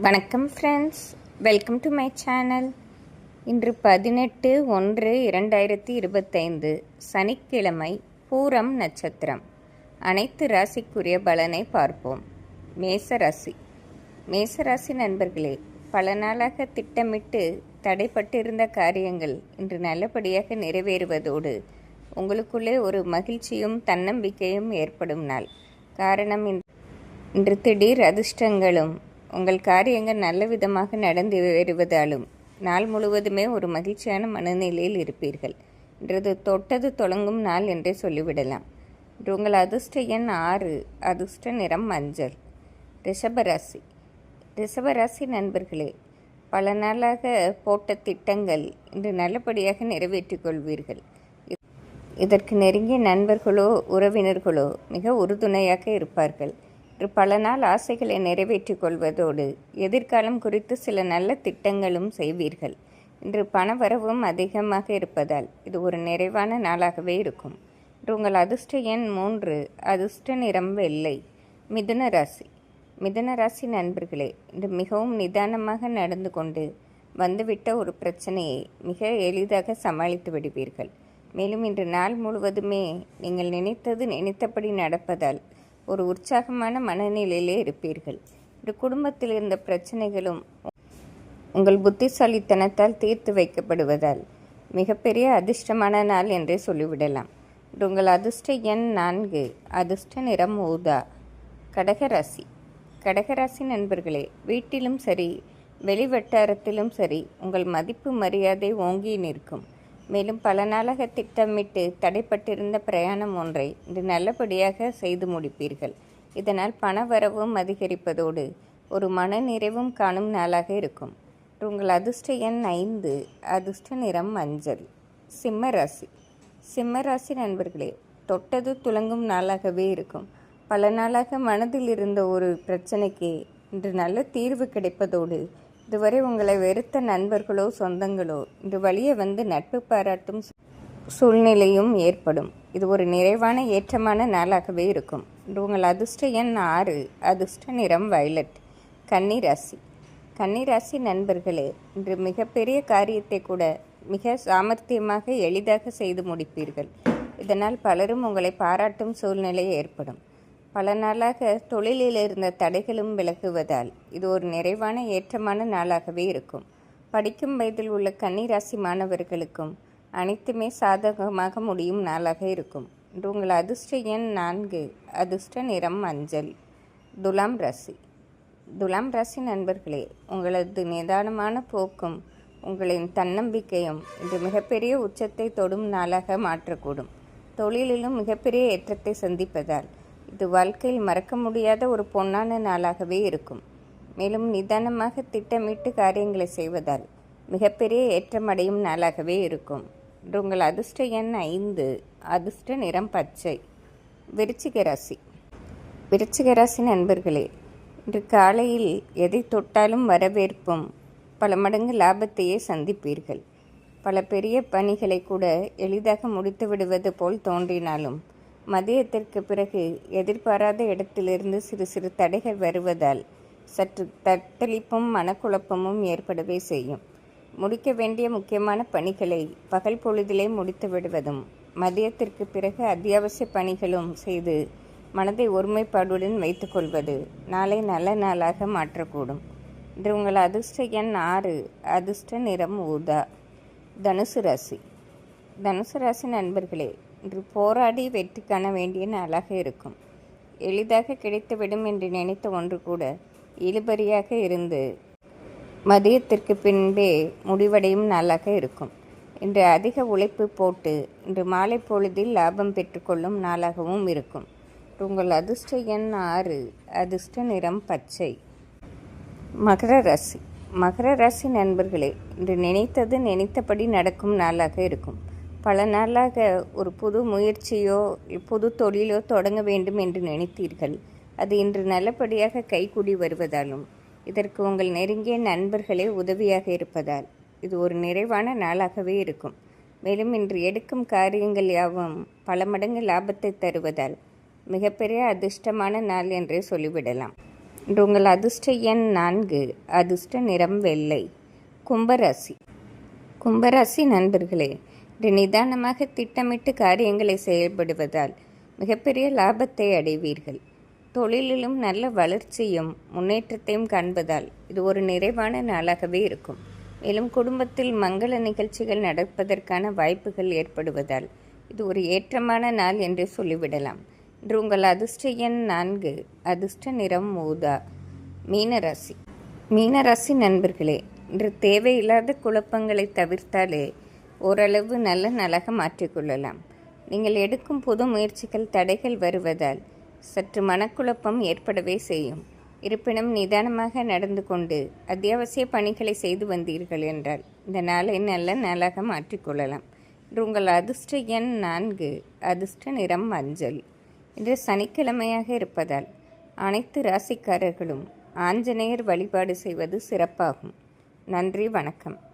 வணக்கம் friends welcome to my channel இன்று பதினெட்டு ஒன்று இரண்டாயிரத்தி இருபத்தைந்து சனிக்கிழமை பூரம் நட்சத்திரம். அனைத்து ராசிக்குரிய பலனை பார்ப்போம். மேச ராசி. நண்பர்களே பல நாளாக திட்டமிட்டு தடைப்பட்டிருந்த காரியங்கள் இன்று நல்லபடியாக நிறைவேறுவதோடு உங்களுக்குள்ளே ஒரு மகிழ்ச்சியும் தன்னம்பிக்கையும் ஏற்படும் நாள். காரணம் இன்று திடீர் அதிர்ஷ்டங்களும் உங்கள் காரியங்கள் நல்ல விதமாக நடந்து வருவதாலும் நாள் முழுவதுமே ஒரு மகிழ்ச்சியான மனநிலையில் இருப்பீர்கள். இன்றது தொட்டது தொடங்கும் நாள் என்றே சொல்லிவிடலாம். இன்று உங்கள் அதிர்ஷ்ட எண் ஆறு அதிர்ஷ்ட நிறம் மஞ்சள். ரிஷபராசி ரிஷபராசி நண்பர்களே பல நாளாக போட்ட திட்டங்கள் இன்று நல்லபடியாக நிறைவேற்றிக் கொள்வீர்கள். இதற்கு நெருங்கிய நண்பர்களோ உறவினர்களோ மிக உறுதுணையாக இருப்பார்கள். பல நாள் ஆசைகளை நிறைவேற்றிக் கொள்வதோடு எதிர்காலம் குறித்து சில நல்ல திட்டங்களும் செய்வீர்கள். இன்று பண வரவும் அதிகமாக இருப்பதால் இது ஒரு நிறைவான நாளாகவே இருக்கும். இன்று உங்கள் அதிர்ஷ்ட எண் மூன்று அதிர்ஷ்ட நிறம் வெள்ளை மிதுன ராசி. மிதுன ராசி நண்பர்களே இன்று மிகவும் நிதானமாக நடந்து கொண்டு வந்துவிட்ட ஒரு பிரச்சனையை மிக எளிதாக சமாளித்து விடுவீர்கள். மேலும் இன்று நாள் முழுவதுமே நீங்கள் நினைத்தது நினைத்தபடி நடப்பதால் ஒரு உற்சாகமான மனநிலையிலே இருப்பீர்கள். இந்த குடும்பத்தில் இருந்த பிரச்சனைகளும் உங்கள் புத்திசாலித்தனத்தால் தீர்த்து வைக்கப்படுவதால் மிகப்பெரிய அதிர்ஷ்டமான நாள் என்றே சொல்லிவிடலாம். உங்கள் அதிர்ஷ்ட எண் நான்கு அதிர்ஷ்ட நிறம் ஊதா கடகராசி கடகராசி நண்பர்களே வீட்டிலும் சரி வெளி வட்டாரத்திலும் சரி உங்கள் மதிப்பு மரியாதை ஓங்கி நிற்கும். மேலும் பல நாளாக திட்டமிட்டு தடைப்பட்டிருந்த பிரயாணம் ஒன்றை இன்று நல்லபடியாக செய்து முடிப்பீர்கள். இதனால் பண வரவும் அதிகரிப்பதோடு ஒரு மன நிறைவும் காணும் நாளாக இருக்கும். உங்கள் அதிர்ஷ்ட எண் ஐந்து அதிர்ஷ்ட நிறம் மஞ்சள். சிம்ம ராசி. சிம்ம ராசி நண்பர்களே தொட்டது துலங்கும் நாளாகவே இருக்கும். பல நாளாக மனதில் இருந்த ஒரு பிரச்சனைக்கு இன்று நல்ல தீர்வு கிடைப்பதோடு இதுவரை உங்களை வெறுத்த நண்பர்களோ சொந்தங்களோ இந்த வழியே வந்து நட்பு பாராட்டும் சூழ்நிலையும் ஏற்படும். இது ஒரு நிறைவான ஏற்றமான நாளாகவே இருக்கும். இன்று உங்கள் அதிர்ஷ்ட எண் ஆறு அதிர்ஷ்ட நிறம் வயலட் கன்னிராசி கன்னிராசி நண்பர்களே இன்று மிகப்பெரிய காரியத்தை கூட மிக சாமர்த்தியமாக எளிதாக செய்து முடிப்பீர்கள். இதனால் பலரும் உங்களை பாராட்டும் சூழ்நிலை ஏற்படும். பல நாளாக தொழிலில் இருந்த தடைகளும் விலகுவதால் இது ஒரு நிறைவான ஏற்றமான நாளாகவே இருக்கும். படிக்கும் வயதில் உள்ள கன்னிராசி மாணவர்களுக்கும் அனைத்துமே சாதகமாக முடியும் நாளாக இருக்கும். இன்று உங்கள் அதிர்ஷ்ட எண் நான்கு அதிர்ஷ்ட நிறம் மஞ்சள். துலாம் ராசி. துலாம் ராசி நண்பர்களே உங்களது நிதானமான போக்கும் உங்களின் தன்னம்பிக்கையும் இன்று மிகப்பெரிய உச்சத்தை தொடும் நாளாக மாற்றக்கூடும். தொழிலிலும் மிகப்பெரிய ஏற்றத்தை சந்திப்பதால் இது வாழ்க்கையில் மறக்க முடியாத ஒரு பொன்னான நாளாகவே இருக்கும். மேலும் நிதானமாக திட்டமிட்டு காரியங்களை செய்வதால் மிகப்பெரிய ஏற்றமடையும் நாளாகவே இருக்கும். இன்று உங்கள் அதிர்ஷ்ட எண் ஐந்து அதிர்ஷ்ட நிறம் பச்சை. விருச்சிக ராசி. விருச்சிக ராசி நண்பர்களே இன்று காலையில் எதை தொட்டாலும் வரவேற்பும் பல மடங்கு லாபத்தையே சந்திப்பீர்கள். பல பெரிய பணிகளை கூட எளிதாக முடித்து விடுவது போல் தோன்றினாலும் மதியத்திற்கு பிறகு எதிர்பாராத இடத்திலிருந்து சிறு சிறு தடைகள் வருவதால் சற்று தத்தளிப்பும் மனக்குழப்பமும் ஏற்படவே செய்யும். முடிக்க வேண்டிய முக்கியமான பணிகளை பகல் பொழுதிலே முடித்து விடுவதும் மதியத்திற்கு பிறகு அத்தியாவசிய பணிகளும் செய்து மனதை ஒருமைப்பாடுடன் வைத்துக்கொள்வது நாளை நல்ல நாளாக மாற்றக்கூடும். இன்று உங்கள் அதிர்ஷ்ட எண் ஆறு அதிர்ஷ்ட நிறம் ஊதா தனுசு ராசி. தனுசு ராசி நண்பர்களே இன்று போராடி வெற்றி காண வேண்டிய நாளாக இருக்கும். எளிதாக கிடைத்துவிடும் என்று நினைத்த ஒன்று கூட இழுபறியாக இருந்து மதியத்திற்கு பின்பே முடிவடையும் நாளாக இருக்கும். இன்று அதிக உழைப்பு போட்டு இன்று மாலை பொழுதில் லாபம் பெற்றுக்கொள்ளும் நாளாகவும் இருக்கும். உங்கள் அதிர்ஷ்ட எண் ஆறு அதிர்ஷ்ட நிறம் பச்சை. மகர ராசி. மகர ராசி நண்பர்களே இன்று நினைத்தது நினைத்தபடி நடக்கும் நாளாக இருக்கும். பல நாளாக ஒரு புது முயற்சியோ புது தொழிலோ தொடங்க வேண்டும் என்று நினைத்தீர்கள். அது இன்று நல்லபடியாக கைகூடி வருவதாலும் இதற்கு உங்கள் நெருங்கிய நண்பர்களே உதவியாக இருப்பதால் இது ஒரு நிறைவான நாளாகவே இருக்கும். மேலும் இன்று எடுக்கும் காரியங்கள் யாவும் பல மடங்கு லாபத்தை தருவதால் மிகப்பெரிய அதிர்ஷ்டமான நாள் என்றே சொல்லிவிடலாம். இன்று உங்கள் அதிர்ஷ்ட எண் நான்கு அதிர்ஷ்ட நிறம் வெள்ளை கும்பராசி. கும்பராசி நண்பர்களே என்று நிதானமாக திட்டமிட்டு காரியங்களை செயல்படுவதால் மிகப்பெரிய லாபத்தை அடைவீர்கள். தொழிலிலும் நல்ல வளர்ச்சியும் முன்னேற்றத்தையும் காண்பதால் இது ஒரு நிறைவான நாளாகவே இருக்கும். மேலும் குடும்பத்தில் மங்கள நிகழ்ச்சிகள் நடப்பதற்கான வாய்ப்புகள் ஏற்படுவதால் இது ஒரு ஏற்றமான நாள் என்று சொல்லிவிடலாம். இன்று உங்கள் அதிர்ஷ்ட எண் நான்கு அதிர்ஷ்ட நிறம் ஊதா மீனராசி. மீனராசி நண்பர்களே இன்று தேவையில்லாத குழப்பங்களை தவிர்த்தாலே ஓரளவு நல்ல நலக மாற்றிக்கொள்ளலாம். நீங்கள் எடுக்கும் புது முயற்சிகள் தடைகள் வருவதால் சற்று மனக்குழப்பம் ஏற்படவே செய்யும். இருப்பினும் நிதானமாக நடந்து கொண்டு அத்தியாவசிய பணிகளை செய்து வந்தீர்கள் என்றால் இந்த நாளை நல்ல நாளாக மாற்றிக்கொள்ளலாம். இன்று உங்கள் அதிர்ஷ்ட எண் நான்கு அதிர்ஷ்ட நிறம் மஞ்சள். இன்று சனிக்கிழமையாக இருப்பதால் அனைத்து ராசிக்காரர்களும் ஆஞ்சநேயர் வழிபாடு செய்வது சிறப்பாகும். நன்றி வணக்கம்.